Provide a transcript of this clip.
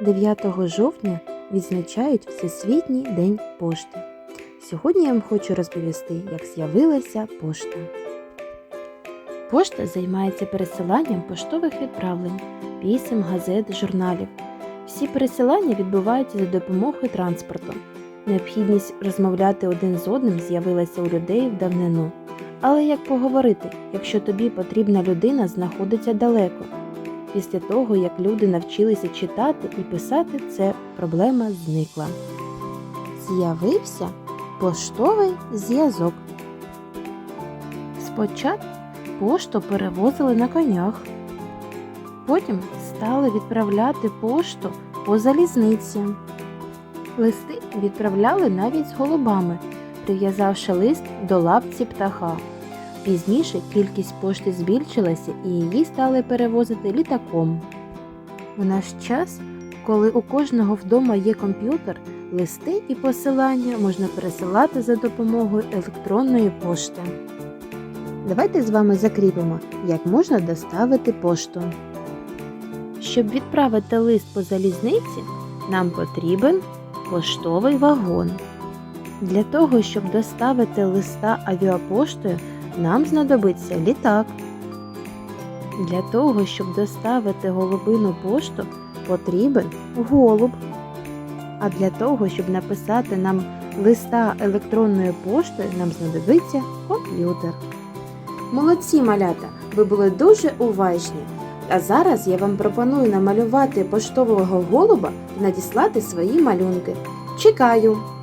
9 жовтня відзначають Всесвітній день пошти. Сьогодні я вам хочу розповісти, як з'явилася пошта. Пошта займається пересиланням поштових відправлень, писем, газет, журналів. Всі пересилання відбуваються за допомогою транспорту. Необхідність розмовляти один з одним з'явилася у людей в давнину. Але як поговорити, якщо тобі потрібна людина знаходиться далеко? Після того, як люди навчилися читати і писати, це проблема зникла. З'явився поштовий зв'язок. Спочатку пошту перевозили на конях. Потім стали відправляти пошту по залізниці. Листи відправляли навіть з голубами, прив'язавши лист до лапці птаха. Пізніше кількість пошти збільшилася і її стали перевозити літаком. В наш час, коли у кожного вдома є комп'ютер, листи і посилання можна пересилати за допомогою електронної пошти. Давайте з вами закріпимо, як можна доставити пошту. Щоб відправити лист по залізниці, нам потрібен поштовий вагон. Для того, щоб доставити листа авіапоштою, нам знадобиться літак. Для того, щоб доставити голубину пошту, потрібен голуб. А для того, щоб написати нам листа електронною поштою, нам знадобиться комп'ютер. Молодці малята! Ви були дуже уважні. А зараз я вам пропоную намалювати поштового голуба і надіслати свої малюнки. Чекаю!